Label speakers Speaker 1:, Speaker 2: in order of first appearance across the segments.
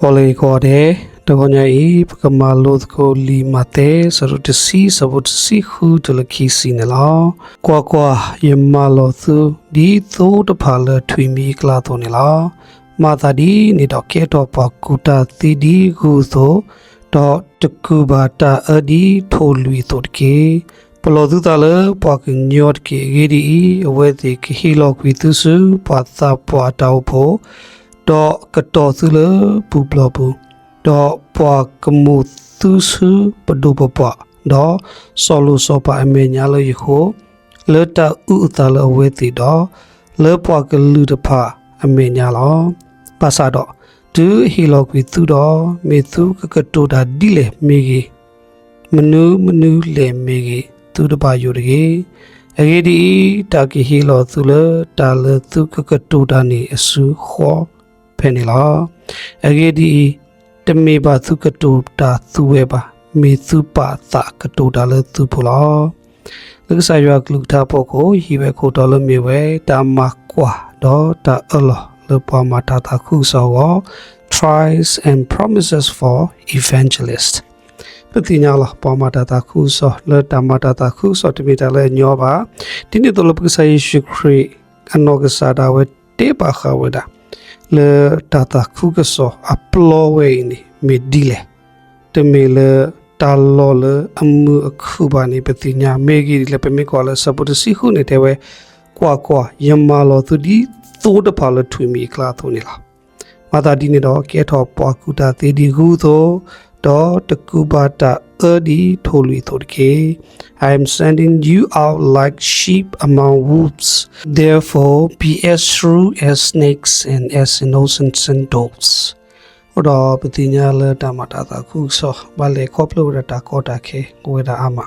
Speaker 1: ဝလေခေါ်တဲ့တကောညာဤပကမာလို့ကိုလီမတဲ့စရုတစီစဘတ်စီခုတလခီစီနလောကွာကွာယမလောသူဒီသို့တဖာလထွေမီကလာတော်နေလောမာတာဒီနေတော့ကေတော့ပကူတာတီဒီခုသောတော့တကူဘာတာအဒီထိုလူီတော်ကေပလောသူတလပကညော့ကေဂီဒီအဝဲတိခီလောကွီသူစုပတ်သာပွားတောက်ဖို့ တော့ကတော်စုလပူပလပူတော့ပွားကမှုသူစုပဒုပပတော့ဆောလူဆောပါအမေညာလယခိုလေတာဥတလအဝေတိတော့လေပွားကလူတဖအမေညာလောပါစာတော့ဒူဟီလောကွီသူတော့မေသူကကတိုတာဒီလေမေကြီးမနူးမနူးလေမေကြီးသူတပါယူတကြီးအဂေဒီတာကီဟီလောသူလတာလသူကကတိုတာနေအဆူခေါ် ဖဲနေလားအဂေဒီတမေပါသူကတူတာသူဝဲပါမေသူပါတာကတူတာလေသူဖလားလကစားရကလူတာပိုကိုဟီဝဲခိုတော်လမေဝဲတာမကွာတော့တာအလောလေပမာတာတာခုဆော tries and promises for evangelist ပတိညာလာပမာတာတာခုဆောလေတာမတာတာခုဆောတမီတာလေညောပါဒီနေ့တော့လပကစားရရှိခရီအနောကစားတာဝဲတေပါခဝဲတာ le tata khuga so aplo we ni me dile te me le talo le amu akhu ba ni pati nya me gi le pe me ko le support si khu ne te we kwa kwa yamma lo tu di tho de pa le thui mi kla tho ni la ma ta di ne do ke tho pwa ku ta te di gu tho do ta ku ba ta a di tho lui tho de ke i am sending you out like sheep among wolves therefore be as shrewd as snakes and as innocent as doves ဟောတော့ပတိညာလတာမတာတာခုဆောဘာလေကောပလိုရတာကောတာခေကိုဝဒအာမ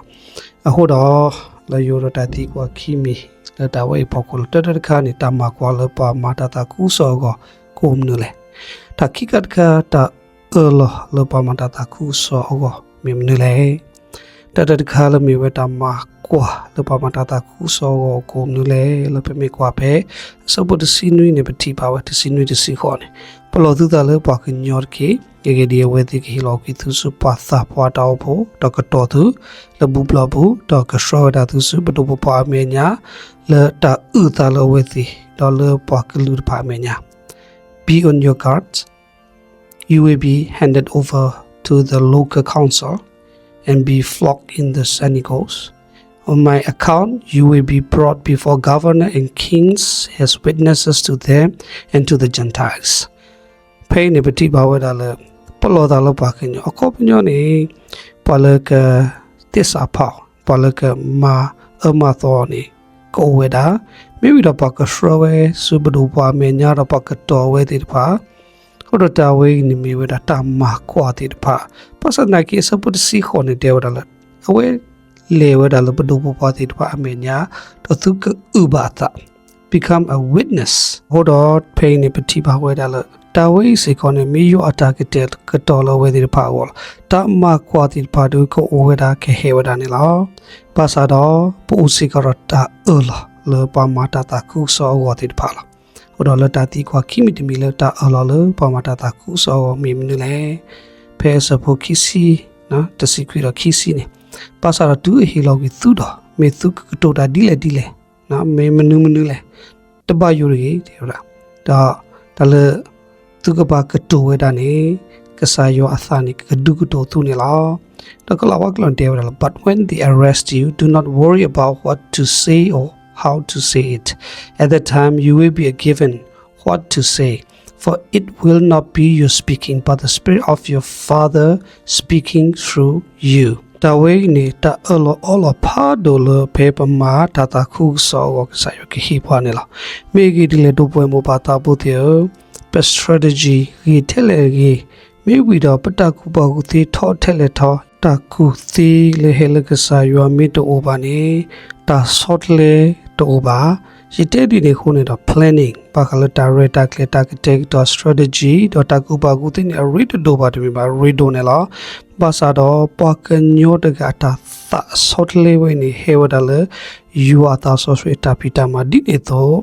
Speaker 1: အဟောတော့လယောရတာတီကွာခီမီလတာဝေပေါကလတတခါနေတာမကွာလပါမတာတာခုဆောကိုကုမနလေတာခိကတ်ခါတာ အလလပါမတာတာခုဆောကိုမြင်နလေတတခါလမီဝတာမကွာလပမတာတာခုဆောကိုကုမနလေလပမေကွာပဲစပုတ်စီနွိနေပတိပါဝတစီနွိတစီခေါ်နေပလောသူတလည်းပါကညော့ကေကေကေဒီဝဲတိကေလောကီသူစုပါသာပွားတောက်ဖို့တကတော်သူလဘူပလဘူးတကရှောဒါသူစုပတူပပါမေညာလတာဥတလဝဲတိဒေါ်လပါကလူပါမေညာ be on your guard you will be handed over to the local council and be flogged in the synagogues on my account you will be brought before governor and kings as witnesses to them and to the gentiles ဖိနေပတိဘာဝဒါလပလောဒါလပါခင်အကောပညောနေပလကတစ္ဆာဖောပလကမာအမသောနေကို ဝေဒါမိဝိတော့ပကရှရဝဲစုဘဒူပွားမေညာတော့ပကတော်ဝဲတိတပါဟိုတော့တာဝဲနေမိဝေဒါတာမကွာတိတပါပစနာကိစပုတစီခေါနေတေဝဒါလအဝဲလေဝဒါလဘဒူပွားတိတပါအမေညာတော့သူကဥဘာတာ become a witness ဟိုတော့ဖိနေပတိဘာဝဲဒါလတာဝိစေကောနေမီယိုအတာကတက်ကတော်လဝဲဒီပါဝလတာမကွာတိပါဒုကိုဝဲဒါခေဟေဝဒါနေလောပါစာတော့ပူစီကရတာအလလေပါမတာတာခုစောဝတိပါလာ ဟိုတော့လတာတီကွာခိမီတမီလတာအလလပါမတာတာခုစောမီမနလေဖဲစဖိုခိစီနော်တစီခွေတော့ခိစီနေပါစာတော့ဒူဟီလောကီသူတော့မေသူကတိုတာဒီလေဒီလေနော်မေမနူးမနူးလေတပယူရီတဲ့ဟုတ်လားဒါဒါလေသူကပါကတိုဝဲတာနေကစားယောအသနိကဒုကတိုသူနေလားတကလာဝကလန်တေဝရ but when they arrest you do not worry about what to say or how to say it at that time you will be given what to say for it will not be you speaking but the spirit of your father speaking through you တဝဲနေတာအလောအလောဖာဒိုလဖေပမာတာတာခုဆောကဆိုင်ရခိဖွာနေလားမေဂီဒီလေဒိုပွဲမပါတာပုတေ best strategy ရီထက်လေရီမိဝီတော့ပတကူပါကူသေးထောထက်လေထောတကူသေးလေဟဲလကဆာယောမီတိုဘာနေတာဆော့ လေတိုဘာရတဲ့ဒီနေခုနေတော့ planning ပါကလ director ကလ tactic dot strategy dot တကူပါကူသေးနေ read ဒိုဘာတမီပါ read နေလားဘာသာတော့ပကညိုတကတာသဆော့လေဝနေဟေဝဒလယူအတာဆော့ဆွေတာပီတာမဒီနေတော့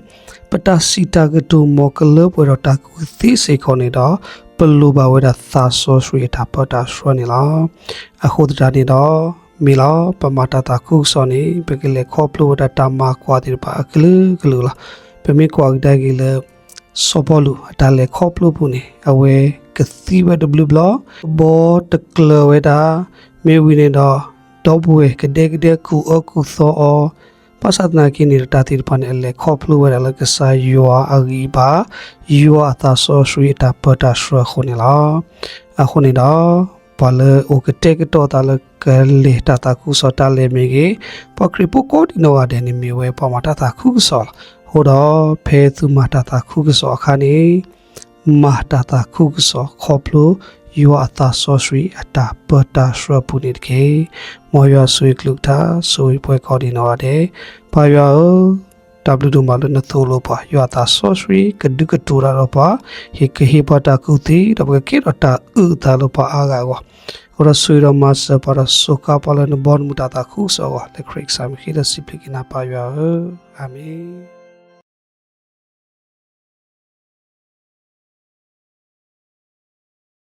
Speaker 1: ပတစီတာကတူမောကလပွေတော့တာကူသီစေခေါ်နေတော့ပပလူဘဝဒသာဆောဆွေတာပတာဆွနေလားအခုတည်းတော့ မီလာပမတာတာခုစောနေပကလေခေါပလူဒတာမာကွာတိပါကလူကလူလားပမေကွာဒကီလေစောပလူအတလေခေါပလူပူနေအဝဲကတိဝဒဘလူဘလဘောတကလဝဒမေဝီနေတော့တော့ဘွေကတဲ့ကတဲ့ကူအခုသောအော pasatna ki ni ta tir pan elle khoplu wa la ka sa yua agi ba yua ta so sri ta pa ta shra khone la a khone da pa le o ke te ke to ta le ka le ta ta ku so ta le me ge pa kri pu ko di no wa de ni me we pa ma ta ta khu so ho da phe tu ma ta ta khu so kha ni ma ta ta khu so khoplu ယောအတာဆောစရီအတာပတာရှရပုန်ကေမောယဆွေကလုတာဆွေပွဲခေါ်ဒီနော်တဲ့ဘာယောဝဒမလနသိုလိုပါယောတာဆောစရီကဒုကတူရာတော့ပါဟေကဟေပတာကုတိတော့ကေရတာဥတာလိုပါအာဂါကောဟောဆွေရ एउटा सुइरो माछ पर सुखा पलाएन बन मुटा त खुस उहाँहरूले ख्रेक छ हामी खेर सिफिकी नपाय हामी